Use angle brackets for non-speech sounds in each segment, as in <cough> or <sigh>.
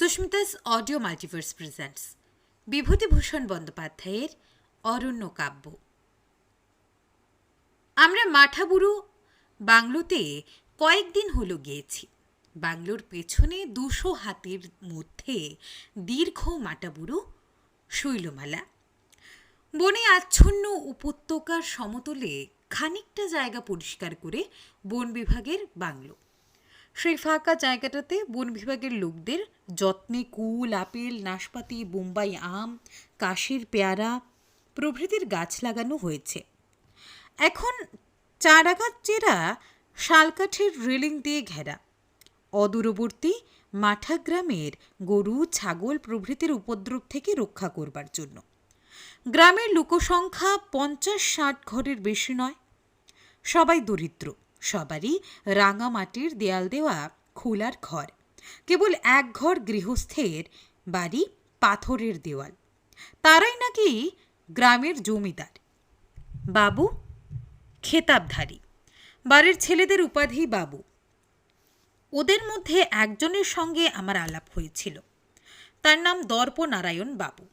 Susmita's audio multiverse presents. Bibhutibhushan বন্দ্যোপাধ্যায়ের অরণ্য কাব্য। আমরা মাঠাবুরু, বাংলোতে কয়েকদিন হলো গিয়েছি। বাংলোর পেছনে দুশো হাতের মধ্যে দীর্ঘ মাটাবুরু শৈলমালা। বনে আচ্ছন্ন উপত্যকার সমতলে খানিকটা জায়গা পরিষ্কার করে বন বিভাগের বাংলো। সেই ফাঁকা জায়গাটাতে বন বিভাগের লোকদের যত্নে কুল, আপেল, নাশপাতি, বোম্বাই আম, কাশির পেয়ারা প্রভৃতির গাছ লাগানো হয়েছে। এখন চারাগাছ চেরা শালকাঠের রেলিং দিয়ে ঘেরা। অদূরবর্তী মাঠা গ্রামের গরু, ছাগল প্রভৃতির উপদ্রব থেকে রক্ষা করবার জন্য। গ্রামের লোকসংখ্যা পঞ্চাশ ষাট ঘরের বেশি নয়। সবাই দরিদ্র। সবারই রাঙা মাটির দেয়াল দেওয়া, খোলার ঘর। কেবল এক ঘর গৃহস্থের বাড়ি পাথরের দেওয়াল। তারাই নাকি গ্রামের জমিদার। বাবু, খেতাবধারী। বাড়ির ছেলেদের উপাধি বাবু। ওদের মধ্যে একজনের সঙ্গে আমার আলাপ হয়েছিল। তার নাম দর্পনারায়ণ বাবু।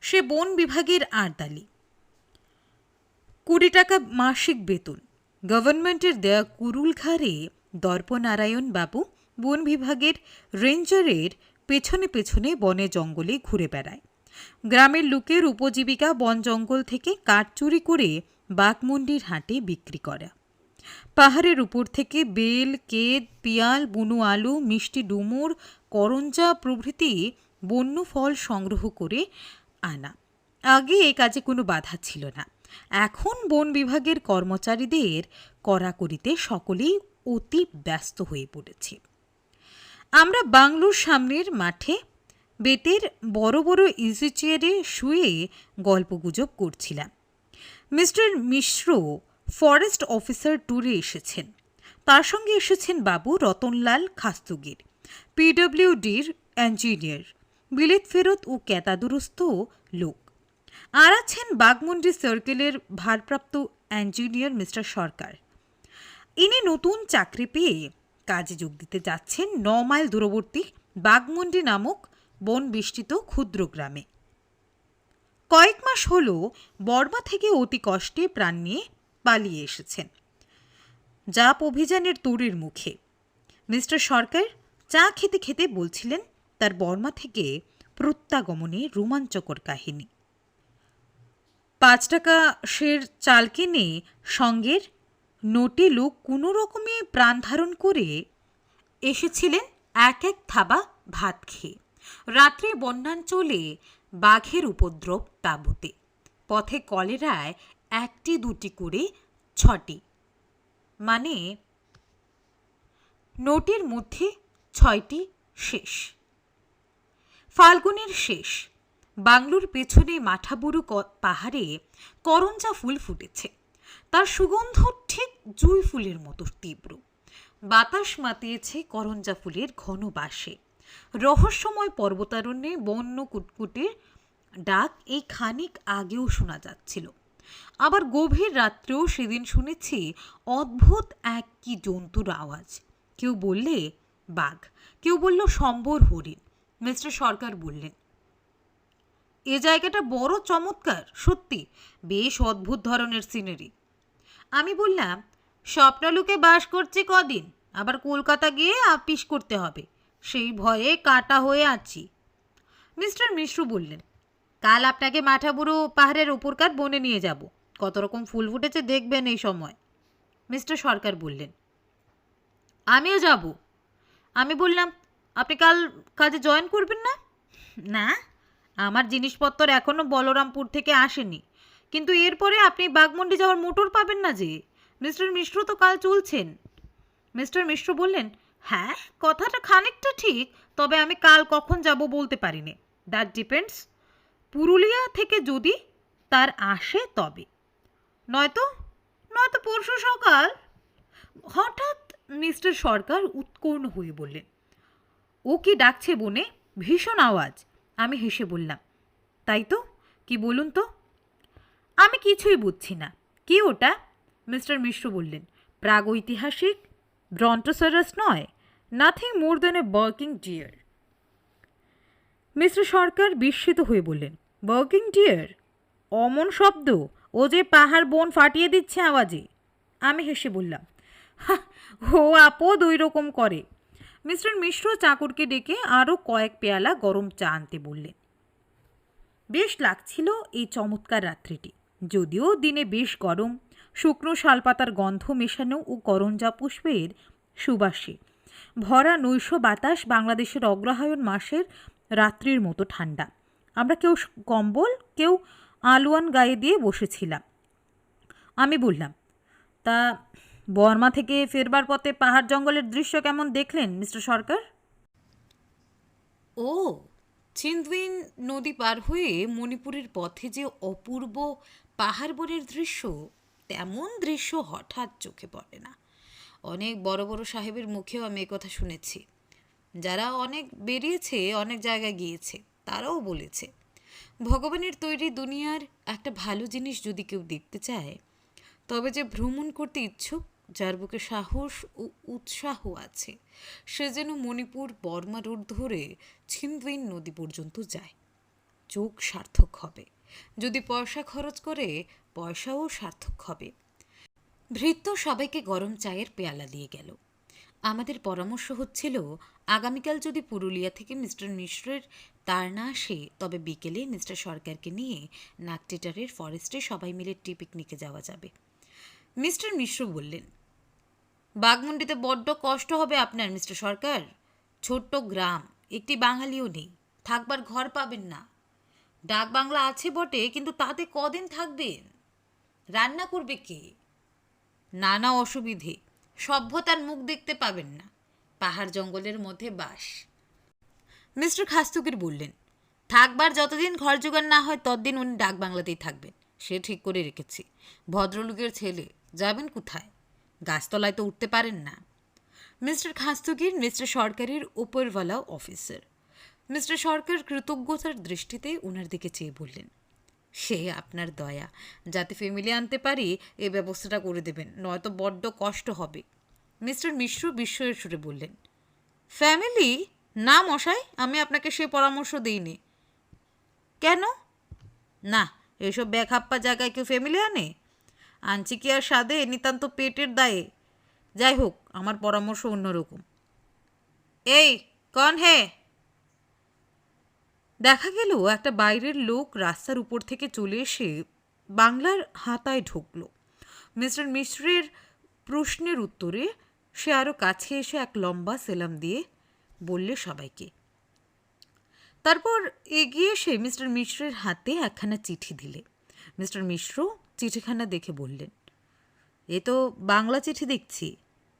সে বন বিভাগের আরদালি। কুড়ি টাকা মাসিক বেতন। গভর্নমেন্টের দেয়া কুরুল ঘাড়ে দর্পনারায়ণ বাবু বন বিভাগের রেঞ্জারের পেছনে পেছনে বনে জঙ্গলে ঘুরে বেড়ায়। গ্রামের লোকের উপজীবিকা বন জঙ্গল থেকে কাঠ চুরি করে বাঘমুন্ডির হাটে বিক্রি করা। পাহাড়ের উপর থেকে বেল, কেদ, পিয়াল, বুনো আলু, মিষ্টি ডুমুর, করঞ্জা প্রভৃতি বন্য ফল সংগ্রহ করে আনা। আগে এ কাজে কোনো বাধা ছিল না। এখন বন বিভাগের কর্মচারীদের কড়াকড়িতে সকলেই অতি ব্যস্ত হয়ে পড়েছে। আমরা বাংলোর সামনের মাঠে বেতের বড় বড় ইজি চেয়ারে শুয়ে গল্পগুজব করছিলাম। মিস্টার মিশ্র ফরেস্ট অফিসার ট্যুরে এসেছেন। তার সঙ্গে এসেছেন বাবু রতনলাল খাস্তুগির, পিডব্লিউডির ইঞ্জিনিয়ার, বিলেত ফেরত ও ক্যাতাদুরস্ত লোক। আর আছেন বাগমুন্ডি সার্কেলের ভারপ্রাপ্ত ইঞ্জিনিয়ার মিস্টার সরকার। ইনি নতুন চাকরি পেয়ে কাজে যোগ দিতে যাচ্ছেন ন মাইল দূরবর্তী বাগমুন্ডি নামক বন বিস্তৃত ক্ষুদ্র গ্রামে। কয়েক মাস হল বর্মা থেকে অতি কষ্টে প্রাণ নিয়ে পালিয়ে এসেছেন। জাপ অভিযানের তরির মুখে। মিস্টার সরকার চা খেতে খেতে বলছিলেন তার বর্মা থেকে প্রত্যাগমনে রোমাঞ্চকর কাহিনী। পাঁচ টাকা সের চাল কিনে সঙ্গের নোটে লোক কোনো রকমে প্রাণ ধারণ করে এসেছিলেন এক এক থাবা ভাত খেয়ে। রাত্রে বন্যাঞ্চলে বাঘের উপদ্রব তাঁবুতে। পথে কলেরায় একটি, দুটি করে, ছটি। মানে নোটের মধ্যে ছয়টি শেষ। ফাল্গুনের শেষ। বাংলোর পেছনে মাঠাবুরু পাহাড়ে করঞ্জা ফুল ফুটেছে। তার সুগন্ধ ঠিক ফুলের মতো তীব্র। বাতাস মাতিয়েছে করঞ্জা ফুলের ঘন বাসে। রহস্যময় পর্বতারণ্যে বন্য কুটকুটের ডাক এই খানিক আগেও শোনা যাচ্ছিল। আবার গভীর রাত্রেও সেদিন শুনেছি অদ্ভুত এক কি জন্তুর আওয়াজ। কেউ বললে, বাঘ। কেউ বলল, সম্বর হরিণ। মিস্টার সরকার বললেন, এ জায়গাটা বড় চমৎকার, সত্যি। বেশ অদ্ভুত ধরনের সিনারি। আমি বললাম স্বপ্নালুকে বাস করছি কদিন, আবার কলকাতা গিয়ে আপিস করতে হবে। সেই ভয়ে কাটা হয়ে আছি। মিস্টার মিশ্র বললেন, কাল আপনাকে মাঠাবুড়ো পাহাড়ের ওপরকার বনে নিয়ে যাব। কত রকম ফুল ফুটেছে দেখবেন এই সময়। মিস্টার সরকার বললেন, আমিও যাব। আমি বললাম, আপনি কাল কাজে জয়েন করবেন না? না, আমার জিনিসপত্র এখনও বলরামপুর থেকে আসেনি। কিন্তু এরপরে আপনি বাগমন্ডি যাওয়ার মোটর পাবেন না যে। মিস্টার মিশ্র তো কাল চলছেন। মিস্টার মিশ্র বললেন হ্যাঁ কথাটা খানিকটা ঠিক, তবে আমি কাল কখন যাব বলতে পারিনি। দ্যাট ডিপেন্ডস পুরুলিয়া থেকে যদি তার আসে তবে। নয়তো নয়তো পরশু সকাল। হঠাৎ মিস্টার সরকার উৎকর্ণ হয়ে বললেন, ও কি ডাকছে বনে? ভীষণ আওয়াজ। আমি হেসে বললাম, তাই তো, কি বলুন তো? আমি কিছুই বুঝছি না। কি ওটা? মিস্টার মিশ্র বললেন প্রাগৈতিহাসিক ব্রন্টোসারাস নয়। Nothing more than a barking deer mister Sarkar বিস্মিত হয়ে বললেন বার্কিং ডিয়ার অমন শব্দ। ও যে পাহাড় বন ফাটিয়ে দিচ্ছে আওয়াজে। আমি হেসে বললাম "হা, ও আপদ ওই রকম করে। মিস্টার মিশ্র চাকরকে ডেকে আরও কয়েক পেয়ালা গরম চা আনতে বললেন বেশ লাগছিল এই চমৎকার রাত্রিটি। যদিও দিনে বেশ গরম। শুকনো শালপাতার গন্ধ মেশানো ও করঞ্জা পুষ্পের সুবাসে। ভরা নৈশ বাতাস বাংলাদেশের অগ্রহায়ণ মাসের রাত্রির মতো ঠান্ডা। আমরা কেউ কম্বল, কেউ আলোয়ান গায়ে দিয়ে বসেছিলাম। আমি বললাম, তা বর্মা থেকে ফেরবার পথে পাহাড় জঙ্গলের দৃশ্য কেমন দেখলেন, মিস্টার সরকার? ও চিন্দুইন নদী পার হয়ে মণিপুরের পথে যে অপূর্ব পাহাড় বনের দৃশ্য তেমন দৃশ্য হঠাৎ চোখে পড়ে না। অনেক বড় বড় সাহেবের মুখেও আমি কথা শুনেছি। যারা অনেক বেরিয়েছে, অনেক জায়গায় গিয়েছে, তারাও বলেছে, ভগবানের তৈরি দুনিয়ার একটা ভালো জিনিস যদি কেউ দেখতে চায়, তবে যে ভ্রমণ করতে ইচ্ছুক, যার বুকে সাহস ও উৎসাহ আছে, সে যেন মণিপুর বর্মা রোড ধরে ছিন্দুইন নদী পর্যন্ত যায়। চোখ সার্থক হবে। যদি পয়সা খরচ করে, পয়সাও সার্থক হবে। ভৃত্য সবাইকে গরম চায়ের পেয়ালা দিয়ে গেল। আমাদের পরামর্শ হচ্ছিল, আগামীকাল যদি পুরুলিয়া থেকে মিস্টার মিশ্রের তার না আসে, তবে বিকেলে মিস্টার সরকারকে নিয়ে নাকটেটারের ফরেস্টে সবাই মিলে টি পিকনিকে যাওয়া যাবে। মিস্টার মিশ্র বললেন, বাঘমুন্ডিতে বড্ড কষ্ট হবে আপনার, মিস্টার সরকার। ছোট্ট গ্রাম, একটি বাঙালিও নেই। থাকবার ঘর পাবেন না। ডাক বাংলা আছে বটে, কিন্তু তাতে কদিন থাকবেন রান্না করবে কে? নানা অসুবিধে, সভ্যতার মুখ দেখতে পাবেন না, পাহাড় জঙ্গলের মধ্যে বাস। মিস্টার খাস্তুকির বললেন, থাকবার যতদিন ঘর জোগাড় না হয়, ততদিন উনি ডাক বাংলাতেই থাকবেন। সে ঠিক করে রেখেছি। ভদ্রলোকের ছেলে, যাবেন কোথায়? গাছতলায় তো উঠতে পারেন না। মিস্টার খাস্তুকির মিস্টার সরকারের ওপরওয়ালা অফিসার। মিস্টার সরকার কৃতজ্ঞতার দৃষ্টিতে ওনার দিকে চেয়ে বললেন, সে আপনার দয়া। যাতে ফ্যামিলি আনতে পারি, এ ব্যবস্থাটা করে দেবেন, নয়তো বড্ড কষ্ট হবে। মিস্টার মিশ্র বিস্ময়ের সুরে বললেন, ফ্যামিলি? না মশাই, আমি আপনাকে সে পরামর্শ দিইনি। কেন? না, এসব ব্যাখাপ্পা জায়গায় কেউ ফ্যামিলি আনে? আনছি কি আর স্বাদে, নিতান্ত পেটের দায়ে। যাই হোক, আমার পরামর্শ অন্যরকম। এই, কন হে? দেখা গেল একটা বাইরের লোক রাস্তার উপর থেকে চলে এসে বাংলার হাতায় ঢুকলো। মিস্টার মিশ্রের প্রশ্নের উত্তরে সে আরও কাছে এসে এক লম্বা সেলাম দিয়ে বললে সবাইকে। তারপর এগিয়ে এসে মিস্টার মিশ্রের হাতে একখানা চিঠি দিলে। মিস্টার মিশ্র চিঠিখানা দেখে বললেন, এ তো বাংলা চিঠি দেখছি,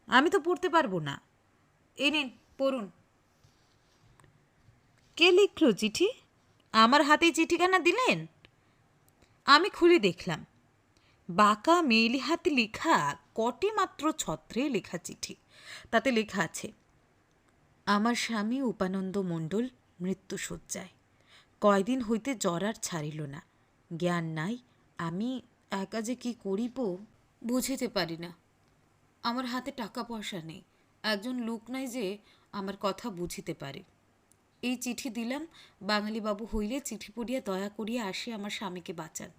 আমি তো পড়তে পারব না। এই নিন, পড়ুন। কে লিখল চিঠি? আমার হাতে চিঠিখানা দিলেন? আমি খুলে দেখলাম। বাঁকা মেইলি হাতে লেখা কটি মাত্র ছত্রে লেখা চিঠি। তাতে লেখা আছে, আমার স্বামী উপানন্দ মণ্ডল মৃত্যুশয্যায়। কয়দিন হইতে জ্বর আর ছাড়িল না। জ্ঞান নাই। আমি একা যে কি করিব বুঝিতে পারি না। আমার হাতে টাকা পয়সা নেই। একজন লোক নাই যে আমার কথা বুঝিতে পারে। এই চিঠি দিলাম। বাঙালি বাবু হইলে চিঠি পড়িয়া দয়া করিয়া আসি আমার স্বামীকে বাঁচান।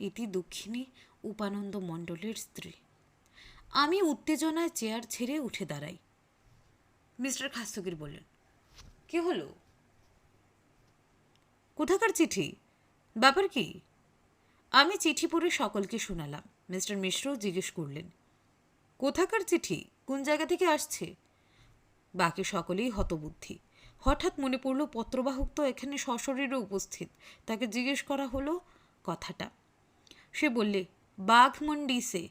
ইতি দুঃখিনী উপানন্দ মণ্ডলের স্ত্রী। আমি উত্তেজনায় চেয়ার ছেড়ে উঠে দাঁড়াই। মিস্টার খাস্তগির বললেন, কি হলো? কোথাকার চিঠি? ব্যাপার কি? আমি চিঠি পড়ে সকলকে শোনালাম। মিস্টার মিশ্রও জিজ্ঞেস করলেন, কোথাকার চিঠি? কোন জায়গা থেকে আসছে? বাকি সকলেই হতবুদ্ধি। হঠাৎ মনে পড়ল পত্রবাহক তো এখানে সশরীরে উপস্থিত তাকে জিজ্ঞেস করা হলো কথাটা সে বললে বাঘমন্ডি সে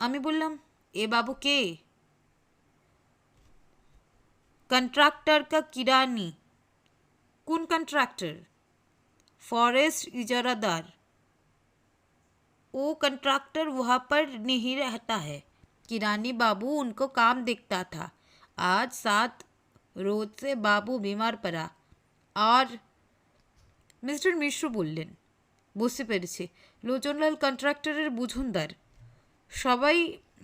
আমি বললাম এ বাবু কে কন্ট্রাক্টর কা কিরানি কোন কন্ট্রাক্টর फॉरेस्ट इजारादार वो कंट्रैक्टर वहाँ पर नहीं रहता है किरानी बाबू उनको काम देखता था आज सात রোদ সে বাবু বিমার পারা আর মিস্টার মিশ্র বললেন বুঝতে পেরেছি লোচনলাল কন্ট্রাক্টরের বুঝুনদার সবাই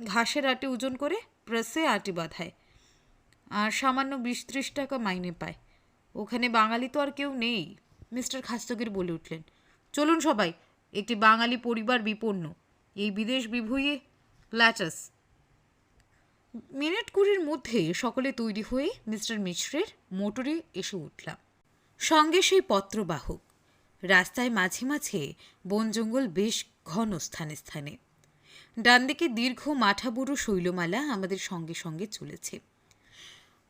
ঘাসের আটি ওজন করে প্রেসে আটি বাঁধায় আর সামান্য বিশ ত্রিশ টাকা মাইনে পায় ওখানে বাঙালি তো আর কেউ নেই মিস্টার খাস্তগির বলে উঠলেন চলুন সবাই একটি বাঙালি পরিবার বিপন্ন এই বিদেশ বিভূয়ে প্ল্যাটাস মিনিট কুড়ির মধ্যে সকলে তৈরি হয়ে মিস্টার মিশ্রের মোটরে এসে উঠলাম। সঙ্গে সেই পত্রবাহক। রাস্তায় মাঝে মাঝে বন জঙ্গল বেশ ঘন স্থানে স্থানে। ডান দিকে দীর্ঘ মাঠাবুড়ো শৈলমালা আমাদের সঙ্গে সঙ্গে চলেছে।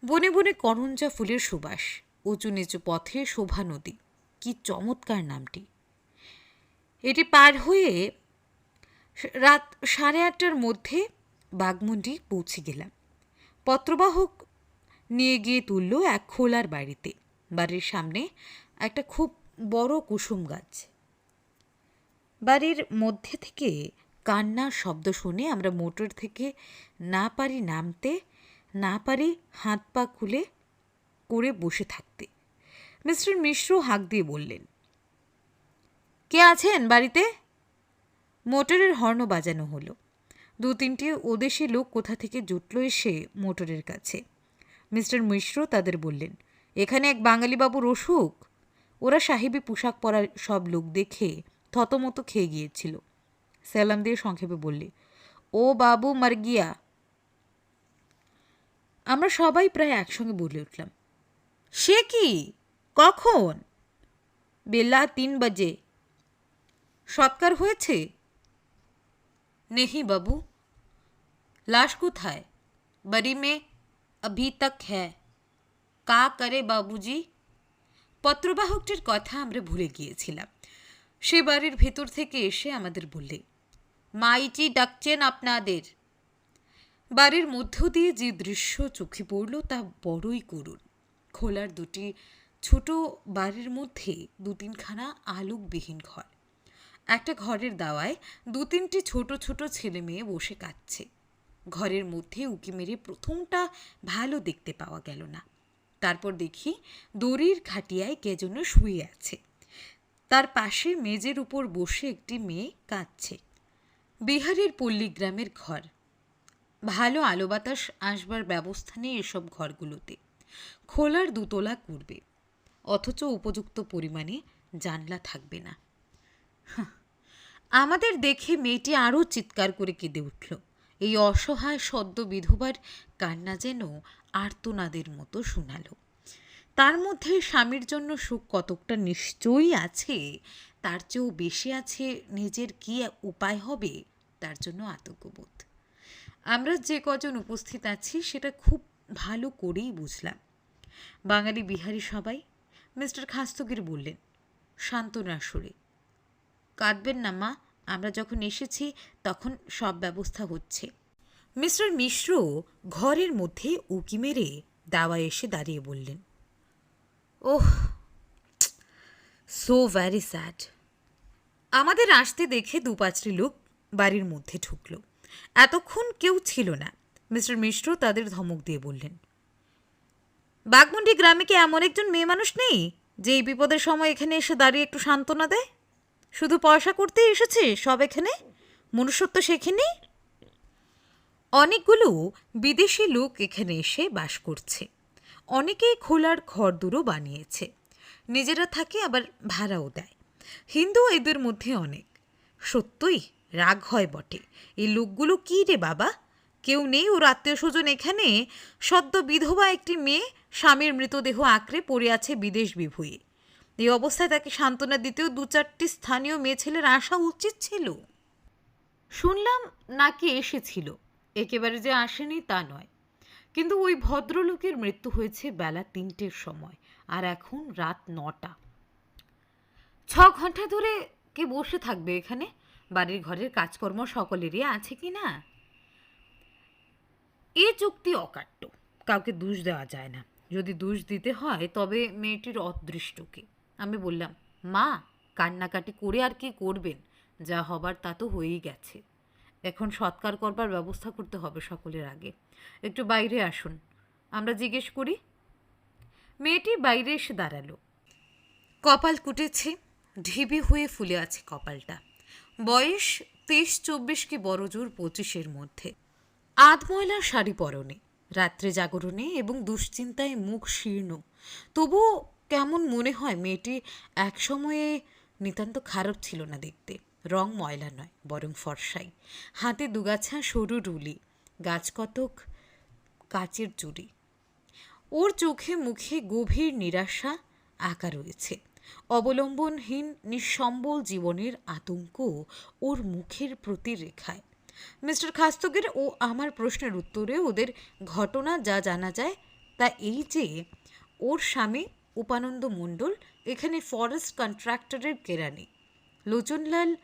বনে বনে করঞ্জা ফুলের সুবাস, উঁচু নিচু পথে শোভা নদী। কি চমৎকার নামটি। এটি পার হয়ে রাত সাড়ে আটটার মধ্যে বাগমুন্ডি পৌঁছে গেলাম। পত্রবাহক নিয়ে গিয়ে তুলল এক খোলার বাড়িতে। বাড়ির সামনে একটা খুব বড় কুসুম গাছ। বাড়ির মধ্যে থেকে কান্নার শব্দ শুনে আমরা মোটর থেকে না পারি নামতে, না পারি হাত পা খুলে করে বসে থাকতে। মিস্টার মিশ্র হাঁক দিয়ে বললেন, কে আছেন বাড়িতে? মোটরের হর্ন বাজানো হলো। দু তিনটে ওদেশি লোক কোথা থেকে জুটলো এসে মোটরের কাছে। মিস্টার মিশ্র তাদের বললেন, এখানে এক বাঙালি বাবুর অসুখ? ওরা সাহেবী পোশাক পরা সব লোক দেখে থতমতো খেয়ে গিয়েছিল। সালাম দিয়ে সংক্ষেপে বললে, ও বাবু মার্গিয়া আমরা সবাই প্রায় একসঙ্গে বলে উঠলাম, সে কি? কখন? বেলা তিন বাজে। সৎকার হয়েছে? নেহি বাবু লাশ কোথায় बरी में अभी तक है কা করে বাবুজি পত্রবাহকটির কথা আমরা ভুলে গিয়েছিলাম সে বাড়ির ভেতর থেকে এসে আমাদের বললে মাইটি ডাকছেন আপনাদের বাড়ির মধ্য দিয়ে যে দৃশ্য চোখে পড়ল তা বড়ই করুণ খোলার দুটি ছোট বাড়ির মধ্যে দু তিনখানা আলোকবিহীন ঘর একটা ঘরের দাওয়ায় দু তিনটি ছোট ছোট ছেলে মেয়ে বসে কাঁদছে। ঘরের মধ্যে উঁকি মেরে প্রথমটা ভালো দেখতে পাওয়া গেল না। তারপর দেখি দড়ির খাটিয়ায় কে যেন শুয়ে আছে। তার পাশে মেজের উপর বসে একটি মেয়ে কাঁদছে। বিহারের পল্লীগ্রামের ঘর। ভালো আলো বাতাস আসবার ব্যবস্থা নেই এসব ঘরগুলোতে। খোলার দুতলা করবে। অথচ উপযুক্ত পরিমাণে জানলা থাকবে না। <laughs> আমাদের দেখে মেয়েটি আরও চিৎকার করে কেঁদে উঠল। এই অসহায় সদ্য বিধবার কান্না যেন আর্তনাদের মতো শোনালো। তার মধ্যে স্বামীর জন্য সুখ কতকটা নিশ্চয়ই আছে, তার চেয়েও বেশি আছে নিজের কী উপায় হবে, তার জন্য আতঙ্কবোধ। আমরা যে কজন উপস্থিত আছি, সেটা খুব ভালো করেই বুঝলাম। বাঙালি বিহারি সবাই মিস্টার খাস্তগির বললেন সান্ত্বনার সুরে কাঁদবেন না, মা। আমরা যখন এসেছি, তখন সব ব্যবস্থা হচ্ছে। মিস্টার মিশ্র ঘরের মধ্যে উকি মেরে দাওয়া এসে দাঁড়িয়ে বললেন, ওহ সো ভ্যারি স্যাড আমাদের আসতে দেখে দু পাঁচটি লোক বাড়ির মধ্যে ঢুকলো। এতক্ষণ কেউ ছিল না। মিস্টার মিশ্র তাদের ধমক দিয়ে বললেন বাগমুন্ডি গ্রামে কি এমন একজন মেয়ে মানুষ নেই, যে এই বিপদের সময় এখানে এসে দাঁড়িয়ে একটু সান্ত্বনা দেয়? শুধু পয়সা করতেই এসেছে সব এখানে? মনুষ্যত্ব শেখেনি? অনেকগুলো বিদেশি লোক এখানে এসে বাস করছে। অনেকেই খোলার ঘরদুরও বানিয়েছে। নিজেরা থাকে আবার ভাড়াও দেয়। হিন্দু এদের মধ্যে অনেক। সত্যই রাগ হয় বটে। এই লোকগুলো কী রে বাবা? কেউ নেই ওর আত্মীয় স্বজন এখানে? সদ্য বিধবা একটি মেয়ে স্বামীর মৃতদেহ আঁকড়ে পড়ে আছে বিদেশ বিভুঁয়ে এই অবস্থায় তাকে সান্ত্বনা দিতেও দু চারটি স্থানীয় মেয়ে ছেলের আসা উচিত ছিল। শুনলাম নাকি এসেছিল। একেবারে যে আসেনি তা নয়। কিন্তু ওই ভদ্রলোকের মৃত্যু হয়েছে বেলা তিনটের সময়, আর এখন রাত নটা। ছ ঘণ্টা ধরে কে বসে থাকবে এখানে? বাড়ির ঘরের কাজকর্ম সকলেরই আছে কি না? এ চুক্তি অকাট্য। কাউকে দোষ দেওয়া যায় না। যদি দোষ দিতে হয়, তবে মেয়েটির অদৃষ্টকে। আমি বললাম, মা, কান্নাকাটি করে আর কি করবেন? যা হবার তা তো হয়েই গেছে। এখন সৎকার করবার ব্যবস্থা করতে হবে সকলের আগে। একটু বাইরে আসুন। আমরা জিজ্ঞেস করি, মেয়েটি বাইরে এসে দাঁড়াল। কপাল কুটেছে, ঢিবি হয়ে ফুলে আছে কপালটা। বয়স তেইশ চব্বিশ কি বড় জোর পঁচিশের মধ্যে। আধময়লার শাড়ি পরনে, রাত্রে জাগরণে এবং দুশ্চিন্তায় মুখ শীর্ণ। তবুও কেমন মনে হয় মেয়েটি একসময়ে নিতান্ত খারাপ ছিল না দেখতে? রং ময়লা নয়, বরং ফর্সাই। হাতে দুগাছা সরু রুলি, গাছ কতক কাচের চুড়ি। ওর চোখে মুখে গভীর নিরাশা, আঁকা রয়েছে। অবলম্বনহীন, নিঃসম্বল জীবনের আতঙ্ক ওর মুখের প্রতিরেখায়। মিস্টার খাস্তগির, ও আমার প্রশ্নের উত্তরে ওদের ঘটনা যা জানা যায় তা এই যে, ওর স্বামী উপানন্দ মণ্ডল, এখানে ফরেস্ট কন্ট্রাক্টরের কেরানি। লোচনলাল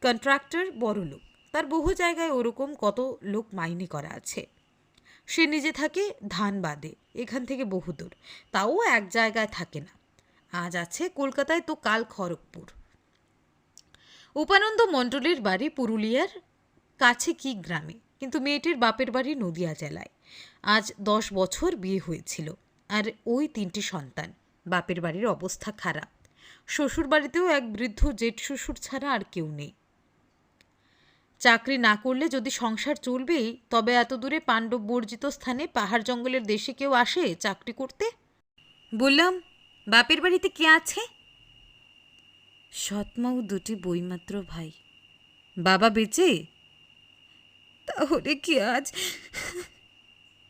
কন্ট্রাক্টর বড় লোক। তার বহু জায়গায় ওরকম কত লোক মাইনে করা আছে। সে নিজে থাকে ধানবাদে, এখান থেকে বহুদূর। তাও এক জায়গায় থাকে না। আজ আছে কলকাতায়, তো কাল খড়গপুর। উপানন্দ মণ্ডলের বাড়ি পুরুলিয়ার কাছে কি গ্রামে? কিন্তু মেয়েটির বাপের বাড়ি নদিয়া জেলায়। আজ দশ বছর বিয়ে হয়েছিল, আর ওই তিনটি সন্তান। বাপের বাড়ির অবস্থা খারাপ। শ্বশুর বাড়িতেও এক বৃদ্ধ জেঠ শ্বশুর ছাড়া আর কেউ নেই। চাকরি না করলে যদি সংসার চলবেই তবে এত দূরে পাণ্ডব বর্জিত স্থানে পাহাড় জঙ্গলের দেশে কেউ আসে চাকরি করতে? বললাম বাপের বাড়িতে কে আছে? সৎমাও দুটি বইমাত্র ভাই। বাবা বেঁচে? তাহলে কি আজ?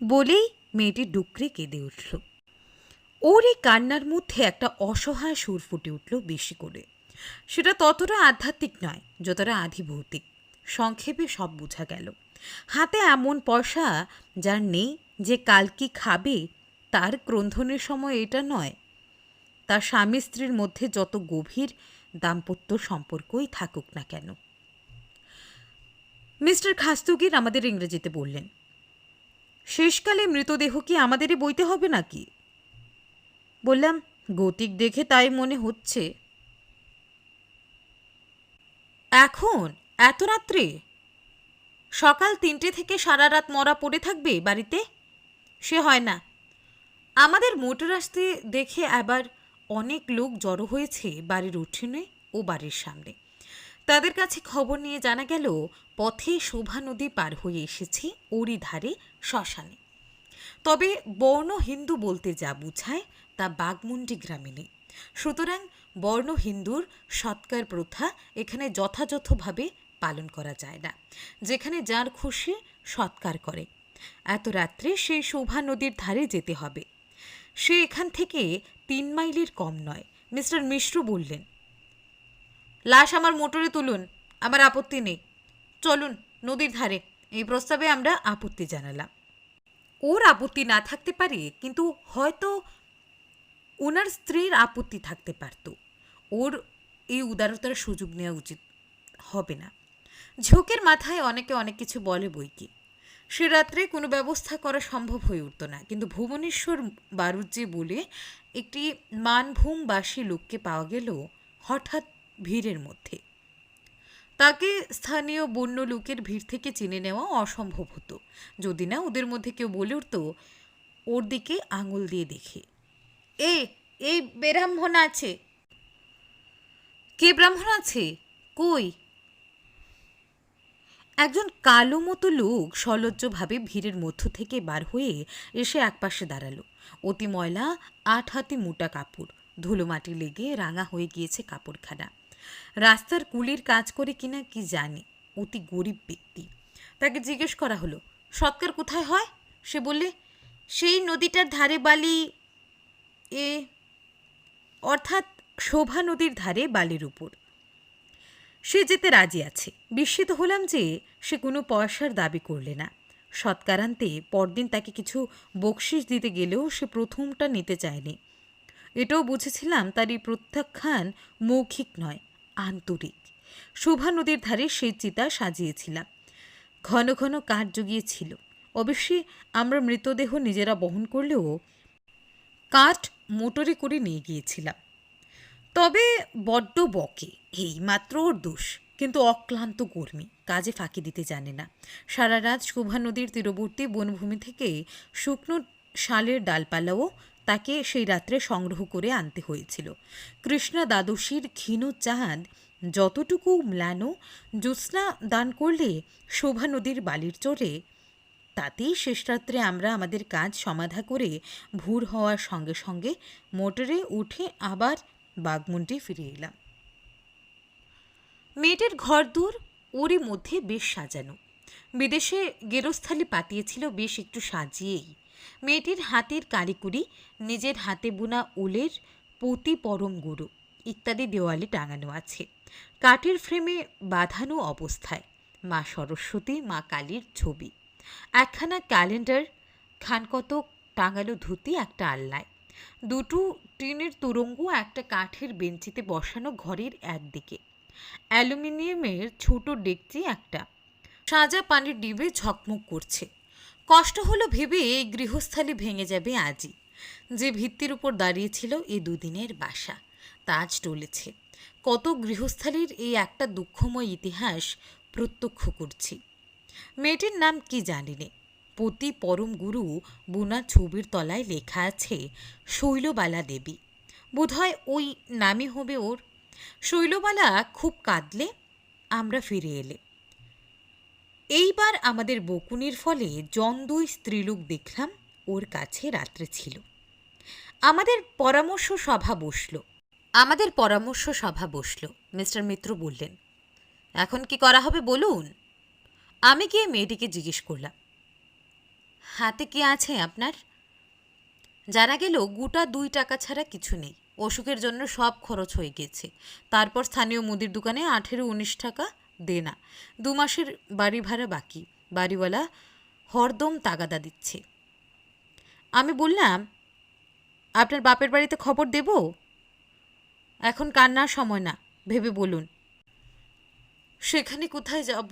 বলেই মেয়েটি ডুকরে কেঁদে উঠল। ওর এই কান্নার মধ্যে একটা অসহায় সুর ফুটে উঠল বেশি করে। সেটা ততটা আধ্যাত্মিক নয়, যতটা আধিভৌতিক। সংক্ষেপে সব বোঝা গেল। হাতে এমন পয়সা যার নেই, যে কাল কি খাবে, তার ক্রন্ধনের সময় এটা নয়। তার স্বামী স্ত্রীর মধ্যে যত গভীর দাম্পত্য সম্পর্কই থাকুক না কেন। মিস্টার খাস্তুগির আমাদের ইংরেজিতে বললেন, শেষকালে মৃতদেহ কি আমাদেরই বইতে হবে নাকি? বললাম, গতিক দেখে তাই মনে হচ্ছে। এখন? এত রাত্রে? সকাল তিনটে থেকে সারা রাত মরা পড়ে থাকবে বাড়িতে? সে হয় না। আমাদের মোটর আসতে দেখে আবার অনেক লোক জড়ো হয়েছে বাড়ির উঠোনে ও বাড়ির সামনে। তাদের কাছে খবর নিয়ে জানা গেল, পথে শোভা নদী পার হয়ে এসেছি ওরই ধারে শ্মশানে। তবে বর্ণ হিন্দু বলতে যা বুঝায় তা বাগমুন্ডি গ্রামে সুতরাং বর্ণ হিন্দুর সৎকার প্রথা এখানে যথাযথভাবে পালন করা যায় না, যেখানে যার খুশি সৎকার করে। এত রাত্রে সেই শোভা নদীর ধারে যেতে হবে। সে এখান থেকে তিন মাইলের কম নয়, মিস্টার মিশ্র বললেন। লাশ আমার মোটরে তুলুন, আমার আপত্তি নেই। চলুন নদীর ধারে, এই প্রস্তাবে আমরা আপত্তি জানালাম। ওর আপত্তি না থাকতে পারে, কিন্তু হয়তো ওনার স্ত্রীর আপত্তি থাকতে পারত। ওর এই উদারতার সুযোগ নেওয়া উচিত হবে না। ঝোঁকের মাথায় অনেকে অনেক কিছু বলে বই কি। সে রাত্রে কোনো ব্যবস্থা করা সম্ভব হয়ে উঠত না। কিন্তু ভুবনেশ্বর বারুজ্যে বলে একটি মানভূমবাসী লোককে পাওয়া গেল হঠাৎ ভিড়ের মধ্যে। তাকে স্থানীয় বন্য লোকের ভিড় থেকে চিনে নেওয়া অসম্ভব হতো। যদি না, ওদের মধ্যে কেউ বলে উঠত, ওর দিকে আঙুল দিয়ে দেখে। এ এই ব্রাহ্মণ আছে। কে ব্রাহ্মণ আছে? কই? একজন কালো মতো লোক সলজ্জভাবে ভিড়ের মধ্য থেকে বার হয়ে এসে একপাশে দাঁড়াল। অতি ময়লা, আট হাতি মোটা কাপড়, ধুলো মাটি লেগে রাঙা হয়ে গিয়েছে কাপড়খানা। রাস্তার কুলির কাজ করে কিনা কি জানে, অতি গরিব ব্যক্তি। তাকে জিজ্ঞেস করা হলো, সৎকার কোথায় হয়? সে বললে, সেই নদীটার ধারে বালি এ, অর্থাৎ শোভা নদীর ধারে বালির উপর। সে যেতে রাজি আছে। বিস্মিত হলাম যে সে কোনো পয়সার দাবি করলে না। সৎকারান্তে পরদিন তাকে কিছু বকশিস দিতে গেলেও সে প্রথমটা নিতে চায়নি। এটাও বুঝেছিলাম তার এই প্রত্যাখ্যান মৌখিক নয়, আন্তরিক। শোভা নদীর ধারে সে চিতা সাজিয়েছিলাম। ঘন ঘন কাঠ জুগিয়েছিল। অবশ্যই আমরা মৃতদেহ নিজেরা বহন করলেও কাঠ মোটরে করে নিয়ে গিয়েছিলাম। তবে বড্ড বকে এই মাত্র ওর দোষ। কিন্তু অক্লান্ত কর্মী, কাজে ফাঁকি দিতে জানে না। সারা রাত শোভা নদীর তীরবর্তী বনভূমি থেকে শুকনো শালের ডালপালাও তাকে সেই রাত্রে সংগ্রহ করে আনতে হয়েছিল। কৃষ্ণা দ্বাদশীর ক্ষীণ চাঁদ যতটুকু ম্লানো, জ্যোৎস্না দান করলে শোভা নদীর বালির চরে তাতেই শেষ রাত্রে আমরা আমাদের কাজ সমাধা করে ভোর হওয়ার সঙ্গে সঙ্গে মোটরে উঠে আবার বাগমুন্ডি ফিরে এলাম। মেয়েটির ঘরদূর ওরই মধ্যে বেশ সাজানো। বিদেশে গেরস্থালি পাতিয়েছিল বেশ একটু সাজিয়েই। মেয়েটির হাতের কারিকুরি, নিজের হাতে বোনা উলের পতি পরম গুরু ইত্যাদি দেওয়ালে টাঙানো আছে। কাঠের ফ্রেমে বাঁধানো অবস্থায় মা সরস্বতী, মা কালীর ছবি। একখানা ক্যালেন্ডার, খানকতক, টাঙালো ধুতি, একটা আলনায়। দুটো টিনের তুরঙ্গ, একটা কাঠের বেঞ্চিতে বসানো ঘরের একদিকে। অ্যালুমিনিয়ামের ছোট ডেকচি, একটা। সাজা পানির ডিবে ঝকমক করছে। কষ্ট হলো ভেবে এই গৃহস্থালি ভেঙে যাবে আজই। যে ভিত্তির উপর দাঁড়িয়েছিল এই দুদিনের বাসা, তাজ টলেছে কত গৃহস্থালির এই একটা দুঃখময় ইতিহাস প্রত্যক্ষ করছি। মেয়েটির নাম কি জানি নে পতি পরম গুরু বুনা ছবির তলায় লেখা আছে, শৈলবালা দেবী। বোধহয় ওই নামই হবে ওর। শৈলবালা, খুব কাঁদলে? আমরা ফিরে এলে। এইবার আমাদের বকুনির ফলে জন্দই স্ত্রীলোক দেখলাম, ওর কাছে রাত্রে ছিল। আমাদের পরামর্শ সভা বসল। আমাদের পরামর্শ সভা বসল, মিস্টার মিত্র বললেন। এখন কি করা হবে বলুন? আমি গিয়ে মেয়েটিকে জিজ্ঞেস করলাম, হাতে কি আছে আপনার? জানা গেল গোটা দুই টাকা ছাড়া কিছু নেই। অসুখের জন্য সব খরচ হয়ে গেছে। তারপর স্থানীয় মুদির দোকানে আঠেরো উনিশ টাকা দেনা। দু মাসের বাড়ি ভাড়া বাকি। বাড়িওয়ালা হরদম তাগাদা দিচ্ছে। আমি বললাম, আপনার বাপের বাড়িতে খবর দেব? এখন কান্নার সময় না, ভেবে বলুন। সেখানে কোথায় যাব?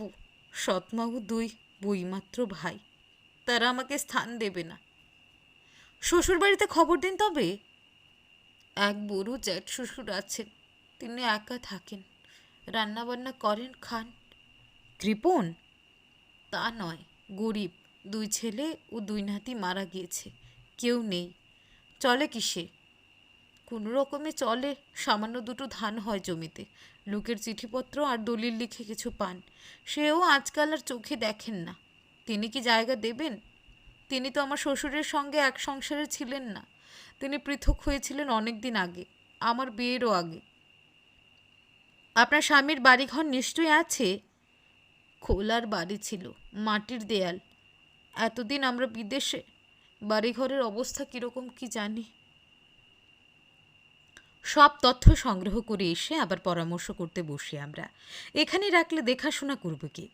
সৎমাও দুই বইমাত্র ভাই, তারা আমাকে স্থান দেবে না। শ্বশুর বাড়িতে খবর দিন তবে? এক বুড়ো জ্যাঠ শ্বশুর আছেন, তিনি একা থাকেন, রান্নাবান্না করেন, খান। কৃপণ তা নয়, গরিব, দুই ছেলে ও দুই নাতি মারা গিয়েছে, কেউ নেই। চলে কিসে? কোনো রকমে চলে, সামান্য দুটো ধান হয় জমিতে লোকের চিঠিপত্র আর দলিল লিখে কিছু পান। সেও আজকাল আর চোখে দেখেন না। তিনি কি জায়গা দেবেন? তিনি তো আমার শ্বশুরের সঙ্গে এক সংসারে ছিলেন না। তিনি পৃথক হয়েছিলেন অনেক দিন আগে, আমার বিয়েরও আগে। আপনার স্বামীর বাড়িঘর নিশ্চয়ই আছে? খোলার বাড়ি ছিল, মাটির দেয়াল। এতদিন আমরা বিদেশে, বাড়িঘরের অবস্থা কীরকম কি জানি। সব তথ্য সংগ্রহ করে এসে আবার পরামর্শ করতে বসি আমরা। এখানে রাখলে দেখাশোনা করবে কি?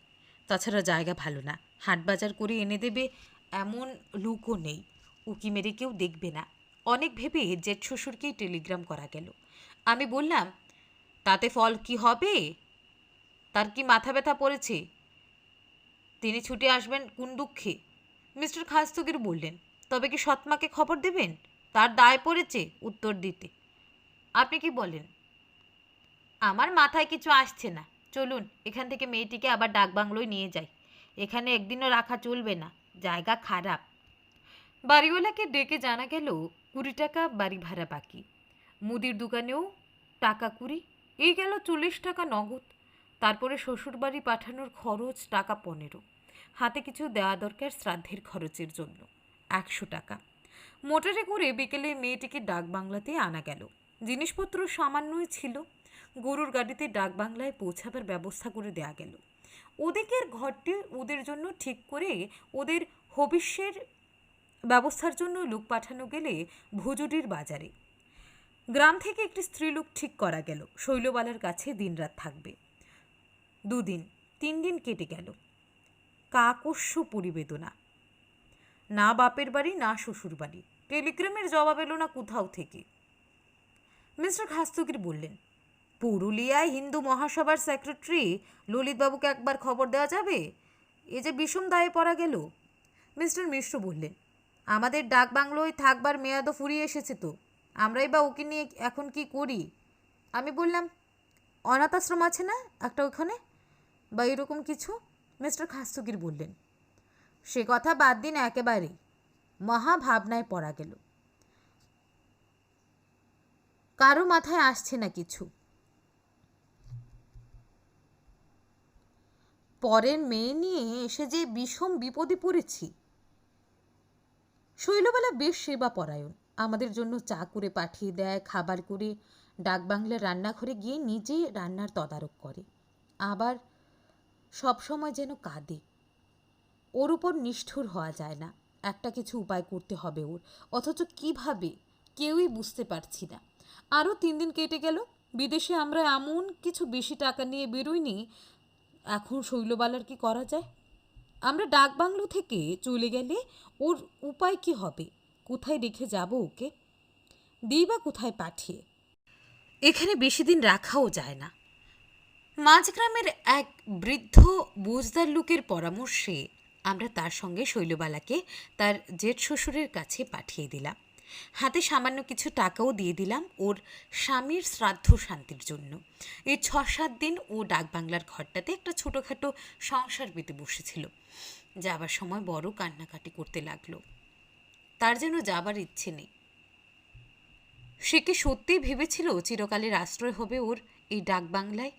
তাছাড়া জায়গা ভালো না। হাটবাজার করে এনে দেবে এমন লুকও নেই। উকি মেরে কেউ দেখবে না। অনেক ভেবে জেঠ শ্বশুরকেই টেলিগ্রাম করা গেল। আমি বললাম, তাতে ফল কি হবে? তার কি মাথা ব্যথা পড়েছে? তিনি ছুটে আসবেন কোন দুঃখে? মিস্টার খাস্তগির বললেন, তবে কি সৎমাকে খবর দেবেন? তার দায় পড়েছে উত্তর দিতে। আপনি কি বলেন? আমার মাথায় কিছু আসছে না। চলুন, এখান থেকে মেয়েটিকে আবার ডাকবাংলোয় নিয়ে যাই। এখানে একদিনও রাখা চলবে না, জায়গা খারাপ। বাড়িওয়ালাকে ডেকে জানা গেল, কুড়ি টাকা বাড়ি ভাড়া বাকি। মুদির দোকানেও টাকা কুড়ি, এই গেল চল্লিশ টাকা নগদ। তারপরে শ্বশুরবাড়ি পাঠানোর খরচ টাকা পনেরো। হাতে কিছু দেওয়া দরকার শ্রাদ্ধের খরচের জন্য, একশো টাকা। মোটরে করে বিকেলে মেয়েটিকে ডাক বাংলাতে আনা গেল। জিনিসপত্র সামান্যই ছিল। গরুর গাড়িতে ডাক বাংলায় পৌঁছাবার ব্যবস্থা করে দেয়া গেল। ওদিকের ঘরটি ওদের জন্য ঠিক করে ওদের হবিষ্যের ব্যবস্থার জন্য লোক পাঠানো গেলে ভুজুডির বাজারে। গ্রাম থেকে একটি স্ত্রীলোক ঠিক করা গেল। শৈলবালার কাছে দিনরাত থাকবে। দুদিন তিন দিন কেটে গেল। কাকস্য পরিবেদনা। না বাপের বাড়ি, না শ্বশুর বাড়ি টেলিগ্রামের জবাব এলো না কোথাও থেকে। মিস্টার খাস্তগির বললেন, পুরুলিয়ায় হিন্দু মহাসভার সেক্রেটারি ললিতবাবুকে একবার খবর দেওয়া যাবে? এ যে বিষম দায়ে পড়া গেল। মিস্টার মিশ্র বললেন, আমাদের ডাক বাংলোয় থাকবার মেয়াদও ফুরিয়ে এসেছে তো। আমরাই বা ওকে নিয়ে এখন কি করি? আমি বললাম, অনাথ আশ্রম আছে না একটা ওখানে? বা এরকম কিছু? মিস্টার খাস্তগির বললেন, সে কথা বাদ দিন একেবারেই মহাভাবনায় পড়া গেল। কারও মাথায় আসছে না কিছু। পরের মেয়ে নিয়ে এসে যে বিষম বিপদে পড়েছি। শৈলবেলা বেশ সেবা পরায়ণ আমাদের জন্য চা করে পাঠিয়ে দেয়, খাবার করে ডাকবাংলার রান্নাঘরে গিয়ে নিজে রান্নার তদারক করে। আবার সব সময় যেন কাঁদে। ওর উপর নিষ্ঠুর হওয়া যায় না। একটা কিছু উপায় করতে হবে ওর। অথচ কীভাবে? কেউই বুঝতে পারছি না। আরও তিন দিন কেটে গেল। বিদেশে আমরা এমন কিছু বেশি টাকা নিয়ে বেরোইনি। এখন শৈলবালার কি করা যায়? আমরা ডাকবাংলো থেকে চলে গেলে ওর উপায় কি হবে? কোথায় রেখে যাব ওকে? দিই বা কোথায় পাঠিয়ে? এখানে বেশি দিন রাখাও যায় না। মাঝগ্রামের এক বৃদ্ধ বোঝদার লোকের পরামর্শে আমরা তার সঙ্গে শৈলবালাকে তার জেঠ শ্বশুরের কাছে পাঠিয়ে দিলাম। হাতে সামান্য কিছু টাকাও দিয়ে দিলাম ওর স্বামীর শ্রাদ্ধ শান্তির জন্য। এই ছ সাত দিন ও ডাকবাংলার ঘরটাতে একটা ছোটোখাটো সংসার পেতে বসেছিল। যাবার সময় বড় কান্নাকাটি করতে লাগল। তার যেন যাবার ইচ্ছে নেই। সে কি সত্যিই ভেবেছিল চিরকালের আশ্রয় হবে ওর এই ডাকবাংলায়?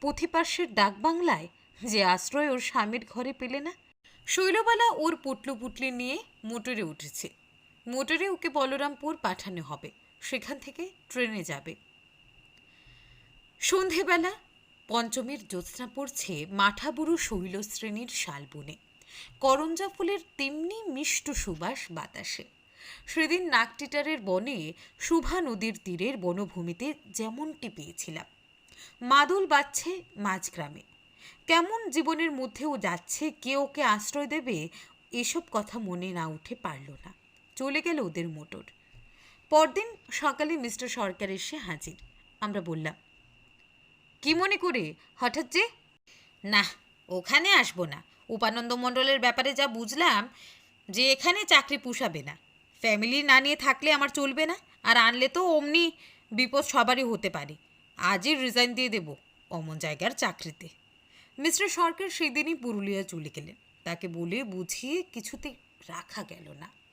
পুঁথিপার্শ্বের ডাকবাংলায় যে আশ্রয় ওর স্বামীর ঘরে পেলে না? শৈলবালা ওর পুটলু পুটলি নিয়ে মোটরে উঠেছে। মোটরে ওকে বলরামপুর পাঠানো হবে। সেখান থেকে ট্রেনে যাবে। সন্ধেবেলা পঞ্চমীর জ্যোৎস্না পড়ছে মাঠাবুরু শৈল শ্রেণির শালবনে। করঞ্জা ফুলের তেমনি মিষ্ট সুবাস বাতাসে। সেদিন নাকটিটারের বনে শুভা নদীর তীরের বনভূমিতে যেমনটি পেয়েছিলাম। মাদল বাজছে মাঝগ্রামে। কেমন জীবনের মধ্যেও যাচ্ছে, কে ওকে আশ্রয় দেবে, এসব কথা মনে না উঠে পারল না। চলে গেল ওদের মোটর। পরদিন সকালে মিস্টার সরকার এসে হাজির। আমরা বললাম, কি মনে করে? হঠাৎ যে? না, ওখানে আসব না। উপানন্দ মণ্ডলের ব্যাপারে যা বুঝলাম, যে এখানে চাকরি পুষাবে না। ফ্যামিলি না নিয়ে থাকলে আমার চলবে না, আর আনলে তো অমনি বিপদ সবারই হতে পারে। আজই রিজাইন দিয়ে দেব অমন জায়গার চাকরিতে। মিস্টার সরকার সেদিনই পুরুলিয়া চলে গেলেন। তাকে বলে বুঝিয়ে কিছুতে রাখা গেল না।